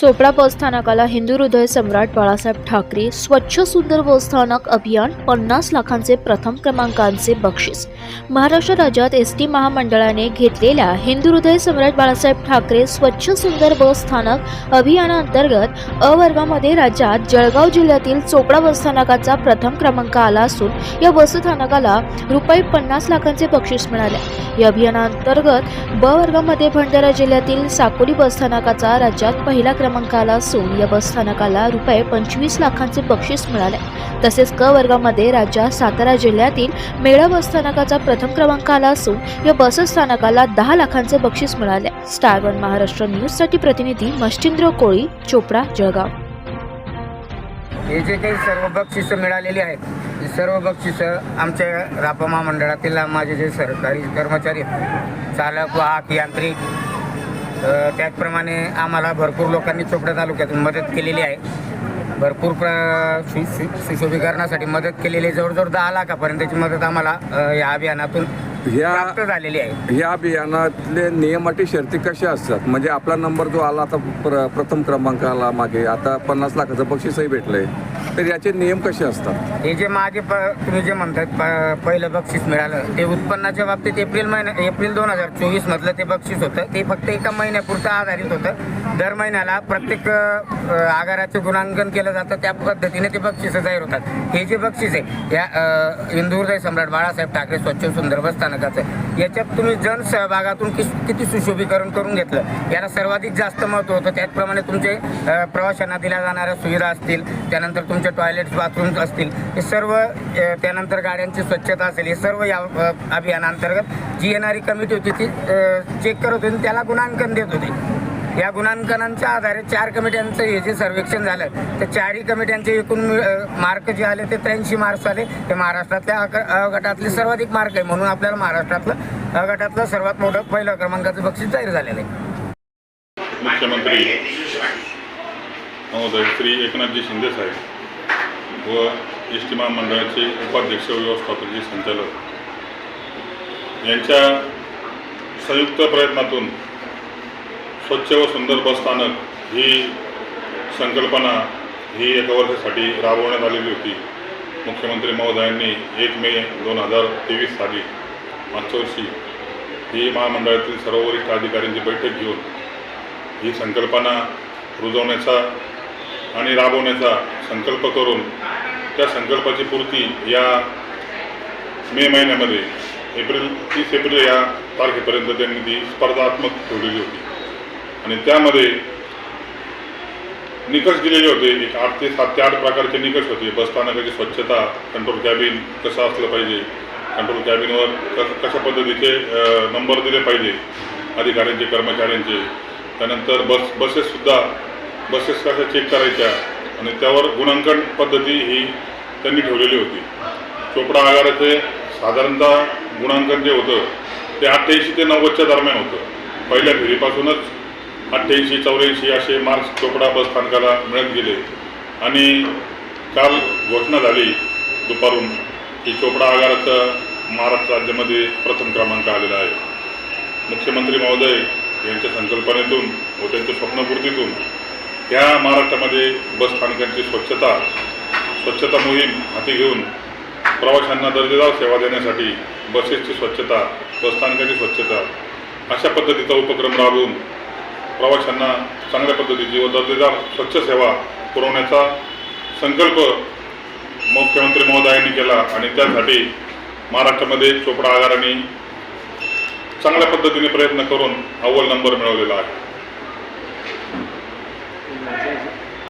चोपडा बसस्थानकाला हिंदू हृदय सम्राट बाळासाहेब ठाकरे स्वच्छ सुंदर बसस्थानक अभियान पन्नास लाखांचे प्रथम क्रमांकांचे बक्षीस. महाराष्ट्र राज्यात एस टी महामंडळाने घेतलेल्या हिंदू हृदय सम्राट बाळासाहेब ठाकरे स्वच्छ सुंदर बस स्थानक अभियानाअंतर्गत अ वर्गामध्ये राज्यात जळगाव जिल्ह्यातील चोपडा बसस्थानकाचा प्रथम क्रमांक आला असून या बसस्थानकाला रुपये पन्नास लाखांचे बक्षीस मिळाले. या अभियानाअंतर्गत ब वर्गामध्ये भंडारा जिल्ह्यातील साकोली बसस्थानकाचा राज्यात पहिला क्रमांक आला असून या बसस्थानकाला रुपये पंचवीस लाखांचे बक्षीस मिळाले. तसेच क वर्गामध्ये राज्यात सातारा जिल्ह्यातील मेळा बसस्थानकाचा प्रथम क्रमांक आला असून या बसस्थानकाला दहा लाखांचे बक्षीस मिळाले. स्टार वन महाराष्ट्र न्यूजसाठी प्रतिनिधी मच्छिंद्र कोळी चोपडा जळगाव. हे जे काही सर्व बक्षिसं मिळालेली आहेत ही सर्व बक्षिसं आमच्या रापा महामंडळातील माझे जे सरकारी कर्मचारी आहेत, चालक वाहक यांत्रिक त्याचप्रमाणे आम्हाला भरपूर लोकांनी चोपडा तालुक्यातून मदत केलेली आहे. भरपूर प्र सुशोभीकरणासाठी मदत केलेली आहे. जवळजवळ दहा लाखापर्यंतची मदत आम्हाला अ, या अभियानातून ह्या प्राप्त झालेली आहे. ह्या अभियानातले नियम अटी शर्ती कशा असतात? म्हणजे आपला नंबर जो आला आता प्र प्रथम क्रमांक आला मागे आता पन्नास लाखाचं बक्षीसही भेटलंय. तर याचे नियम कसे असतात? हे जे मागे प तुम्ही जे म्हणतात प पहिलं बक्षीस मिळालं ते उत्पन्नाच्या बाबतीत एप्रिल महिन्या एप्रिल दोन हजार चोवीस मधलं ते बक्षीस होतं. ते फक्त एका महिन्यापुरतं आधारित होतं. दर महिन्याला प्रत्येक अ, आगाराचं गुणांकन केलं जातं त्या पद्धतीने ते बक्षिसं जाहीर होतात. हे जे बक्षीस आहे या इंदूरदय सम्राट बाळासाहेब ठाकरे स्वच्छ सुंदर बस स्थानकाचं याच्यात तुम्ही जन सहभागातून किस किती सुशोभीकरण करून घेतलं? याला सर्वाधिक जास्त महत्त्व होतं. त्याचप्रमाणे तुमचे प्रवाशांना दिल्या जाणाऱ्या सुविधा असतील त्यानंतर तुमचे टॉयलेट्स बाथरूम्स असतील हे सर्व त्यानंतर गाड्यांची स्वच्छता असेल हे सर्व या अभियानांतर्गत जी येणारी कमिटी होती ती चेक करत होती आणि त्याला गुणांकन देत होती. या गुणांकनांच्या आधारे चार कमिट्यांचं हे जे सर्वेक्षण झालं तर चारही कमिट्यांचे एकूण मार्क जे आले ते त्र्याऐंशी मार्क्स आले. ते महाराष्ट्रातल्या अ अ गटातले सर्वाधिक मार्क आहे म्हणून आपल्याला महाराष्ट्रातलं अ गटातलं सर्वात मोठं पहिलं क्रमांकाचं बक्षीस जाहीर झालेलं आहे. मुख्यमंत्री महोदय श्री एकनाथजी शिंदे साहेब व एस टी महामंडळाचे उपाध्यक्ष व्यवस्थापकीय संचालक यांच्या संयुक्त प्रयत्नातून स्वच्छ व सुंदर बसस्थानक ही संकल्पना ही एका वर्षासाठी राबवण्यात आलेली होती. मुख्यमंत्री महोदयांनी एक मे दोन हजार तेवीस साली मागच्या वर्षी ही महामंडळातील सर्व वरिष्ठ अधिकाऱ्यांची बैठक घेऊन ही संकल्पना रुजवण्याचा आणि राबवण्याचा संकल्प करून त्या संकल्पाची पूर्ती या मे महिन्यामध्ये एप्रिल तीस एप्रिल या तारखेपर्यंत त्यांनी ती स्पर्धात्मक ठेवलेली होती. आणि त्यामध्ये निकष दिलेले होते. एक आठ ते सात ते आठ प्रकारचे निकष होते. बसस्थानकाची स्वच्छता कंट्रोल कॅबिन कसं असलं पाहिजे? कंट्रोल कॅबिनवर कस कशा पद्धतीचे नंबर दिले पाहिजे? अधिकाऱ्यांचे कर्मचाऱ्यांचे. त्यानंतर बस बसेससुद्धा बसेस कशा चेक करायच्या? आणि त्यावर गुणांकन पद्धती ही त्यांनी ठेवलेली होती. चोपडा आगाराचे साधारणतः गुणांकन जे होतं ते अठ्ठ्याऐंशी ते नव्वदच्या दरम्यान होतं. पहिल्या फेरीपासूनच अठ्ठ्याऐंशी चौऱ्याऐंशी असे मार्क्स चोपडा बस स्थानकाला मिळत गेले. आणि काल घोषणा झाली दुपारून की चोपडा आगाराचा महाराष्ट्र राज्यामध्ये प्रथम क्रमांक आलेला आहे. मुख्यमंत्री महोदय यांच्या संकल्पनेतून व त्यांच्या स्वप्नपूर्तीतून या महाराष्ट्रामध्ये बसस्थानकांची स्वच्छता स्वच्छता मोहीम हाती घेऊन प्रवाशांना दर्जेदार सेवा देण्यासाठी बसेसची स्वच्छता बसस्थानकाची स्वच्छता अशा पद्धतीचा उपक्रम राबवून प्रवाशांना चांगल्या पद्धतीची व दर्जेदार स्वच्छ सेवा पुरवण्याचा संकल्प मुख्यमंत्री महोदयांनी केला आणि त्यासाठी महाराष्ट्रामध्ये चोपडा आगाराने चांगल्या पद्धतीने प्रयत्न करून अव्वल नंबर मिळवलेला आहे.